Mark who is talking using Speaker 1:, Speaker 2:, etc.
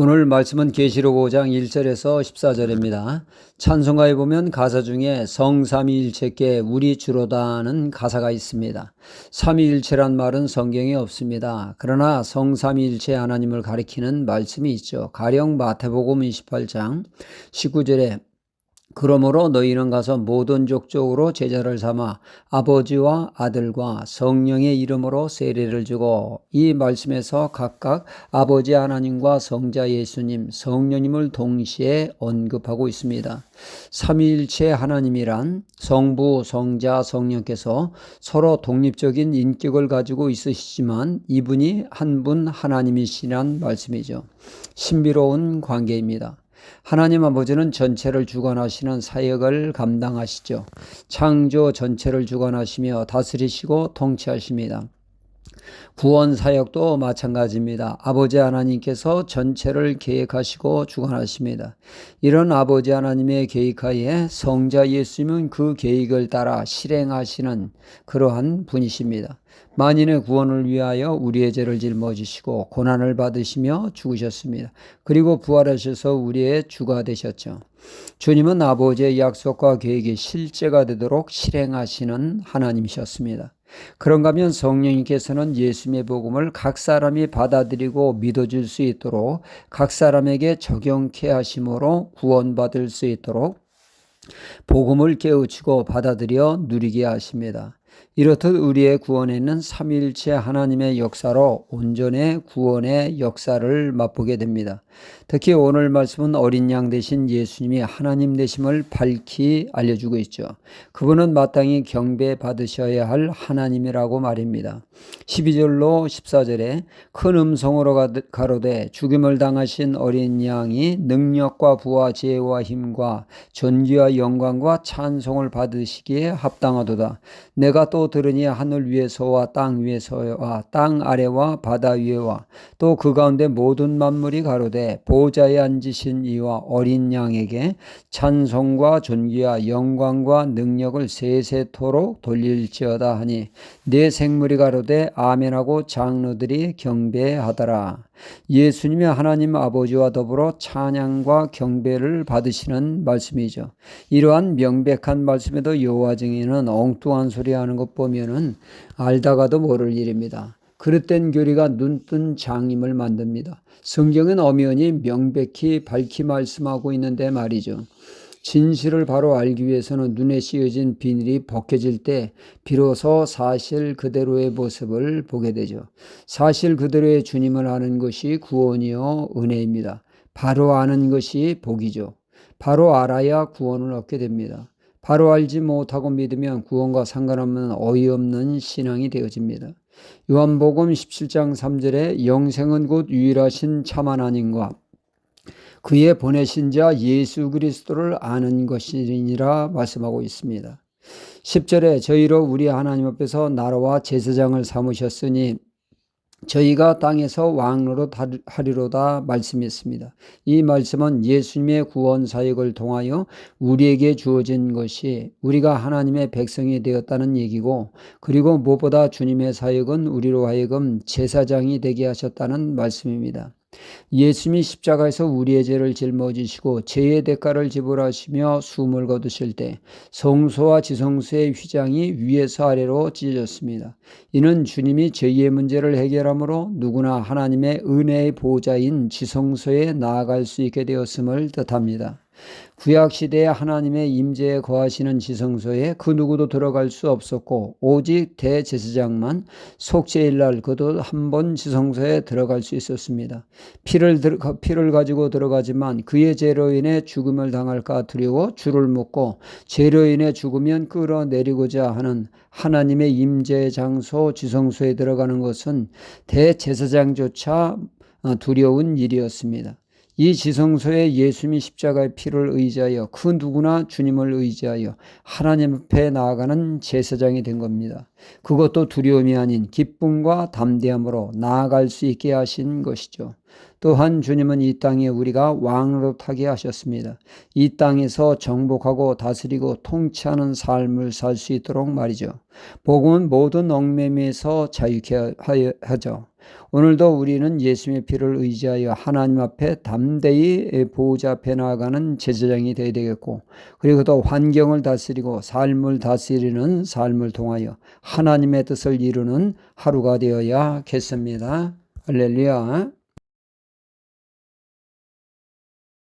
Speaker 1: 오늘 말씀은 계시록 5장 1절에서 14절입니다. 찬송가에 보면 가사 중에 성삼위일체께 우리 주로다는 가사가 있습니다. 삼위일체란 말은 성경에 없습니다. 그러나 성삼위일체 하나님을 가리키는 말씀이 있죠. 가령 마태복음 28장 19절에 그러므로 너희는 가서 모든 족족으로 제자를 삼아 아버지와 아들과 성령의 이름으로 세례를 주고 이 말씀에서 각각 아버지 하나님과 성자 예수님, 성령님을 동시에 언급하고 있습니다. 삼위일체 하나님이란 성부, 성자, 성령께서 서로 독립적인 인격을 가지고 있으시지만 이분이 한 분 하나님이시란 말씀이죠. 신비로운 관계입니다. 하나님 아버지는 전체를 주관하시는 사역을 감당하시죠. 창조 전체를 주관하시며 다스리시고 통치하십니다. 구원 사역도 마찬가지입니다. 아버지 하나님께서 전체를 계획하시고 주관하십니다. 이런 아버지 하나님의 계획하에 성자 예수님은 그 계획을 따라 실행하시는 그러한 분이십니다. 만인의 구원을 위하여 우리의 죄를 짊어지시고 고난을 받으시며 죽으셨습니다. 그리고 부활하셔서 우리의 주가 되셨죠. 주님은 아버지의 약속과 계획이 실제가 되도록 실행하시는 하나님이셨습니다. 그런가 하면 성령님께서는 예수님의 복음을 각 사람이 받아들이고 믿어줄 수 있도록 각 사람에게 적용케 하심으로 구원받을 수 있도록 복음을 깨우치고 받아들여 누리게 하십니다. 이렇듯 우리의 구원에는 삼일체 하나님의 역사로 온전의 구원의 역사를 맛보게 됩니다. 특히 오늘 말씀은 어린 양 대신 예수님이 하나님 되심을 밝히 알려주고 있죠. 그분은 마땅히 경배 받으셔야 할 하나님이라고 말입니다. 12절로 14절에 큰 음성으로 가로되 죽임을 당하신 어린 양이 능력과 부와 지혜와 힘과 전기와 영광과 찬송을 받으시기에 합당하도다. 내가 또 들으니 하늘 위에서와 땅 위에서와 땅 아래와 바다 위에와 또 그 가운데 모든 만물이 가로되 보좌에 앉으신 이와 어린 양에게 찬송과 존귀와 영광과 능력을 세세토록 돌릴지어다 하니 내 생물이 가로되 아멘하고 장로들이 경배하더라. 예수님이 하나님 아버지와 더불어 찬양과 경배를 받으시는 말씀이죠. 이러한 명백한 말씀에도 여호와 증인은 엉뚱한 소리 하는 것 보면은 알다가도 모를 일입니다. 그릇된 교리가 눈뜬 장임을 만듭니다. 성경은 엄연히 명백히 밝히 말씀하고 있는데 말이죠. 진실을 바로 알기 위해서는 눈에 씌어진 비닐이 벗겨질 때 비로소 사실 그대로의 모습을 보게 되죠. 사실 그대로의 주님을 아는 것이 구원이요 은혜입니다. 바로 아는 것이 복이죠. 바로 알아야 구원을 얻게 됩니다. 바로 알지 못하고 믿으면 구원과 상관없는 어이없는 신앙이 되어집니다. 요한복음 17장 3절에 영생은 곧 유일하신 참 하나님과 그의 보내신 자 예수 그리스도를 아는 것이니라 말씀하고 있습니다. 10절에 저희로 우리 하나님 앞에서 나라와 제사장을 삼으셨으니 저희가 땅에서 왕로로 하리로다 말씀했습니다. 이 말씀은 예수님의 구원 사역을 통하여 우리에게 주어진 것이 우리가 하나님의 백성이 되었다는 얘기고 그리고 무엇보다 주님의 사역은 우리로 하여금 제사장이 되게 하셨다는 말씀입니다. 예수님이 십자가에서 우리의 죄를 짊어지시고 죄의 대가를 지불하시며 숨을 거두실 때 성소와 지성소의 휘장이 위에서 아래로 찢어졌습니다. 이는 주님이 죄의 문제를 해결함으로 누구나 하나님의 은혜의 보좌인 지성소에 나아갈 수 있게 되었음을 뜻합니다. 구약 시대에 하나님의 임재에 거하시는 지성소에 그 누구도 들어갈 수 없었고 오직 대제사장만 속죄일 그도 한 번 지성소에 들어갈 수 있었습니다. 피를 피를 가지고 들어가지만 그의 죄로 인해 죽음을 당할까 두려워 줄을 묶고 죄로 인해 죽으면 끌어내리고자 하는 하나님의 임재 장소 지성소에 들어가는 것은 대제사장조차 두려운 일이었습니다. 이 지성소에 예수님이 십자가의 피를 의지하여 그 누구나 주님을 의지하여 하나님 앞에 나아가는 제사장이 된 겁니다. 그것도 두려움이 아닌 기쁨과 담대함으로 나아갈 수 있게 하신 것이죠. 또한 주님은 이 땅에 우리가 왕으로 타게 하셨습니다. 이 땅에서 정복하고 다스리고 통치하는 삶을 살 수 있도록 말이죠. 복음은 모든 얽매임에서 자유케 하죠. 오늘도 우리는 예수님의 피를 의지하여 하나님 앞에 담대히 보호자 앞에 나아가는 제사장이 되어야 되겠고 그리고 또 환경을 다스리고 삶을 다스리는 삶을 통하여 하나님의 뜻을 이루는 하루가 되어야겠습니다. 할렐루야.